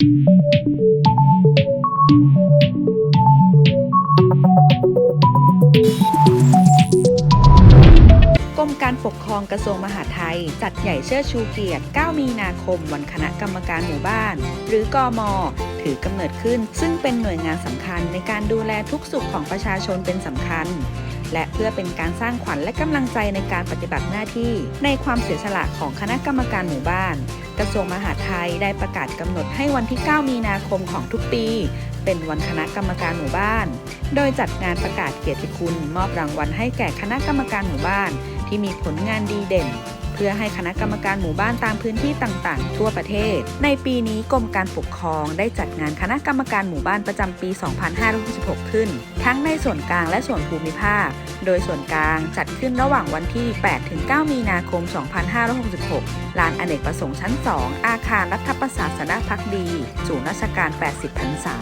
กรมการปกครองกระทรวงมหาดไทย จัดใหญ่เชิอชูเกียรติ 9 มีนาคม วันคณะกรรมการหมู่บ้าน หรือกอม ถือกำเนิดขึ้น ซึ่งเป็นหน่วยงานสำคัญในการดูแลทุกสุขของประชาชนเป็นสำคัญ และเพื่อเป็นการสร้างขวัญและกำลังใจในการปฏิบัติหน้าที่ ในความเสียสละของคณะกรรมการหมู่บ้าน กระทรวงมหาดไทยได้ประกาศกำหนดให้วันที่ 9 มีนาคมของทุกปี เป็นวันคณะกรรมการหมู่บ้าน โดยจัดงานประกาศเกียรติคุณ มอบรางวัลให้แก่คณะกรรมการหมู่บ้าน ที่มีผลงานดีเด่น พื่อให้คณะกรรมการหมู่บ้านตามพื้นที่ต่างๆ ทั่วประเทศ ในปีนี้กรมการปกครองได้จัดงานคณะกรรมการหมู่บ้านประจำปี 2566 ขึ้น ทั้งในส่วนกลางและส่วนภูมิภาค โดยส่วนกลางจัดขึ้นระหว่างวันที่ 8-9 มีนาคม 2566 ลานอเนกประสงค์ชั้น 2 อาคารรัฐประศาสนพักดี ศูนย์ราชการ 80พรรษา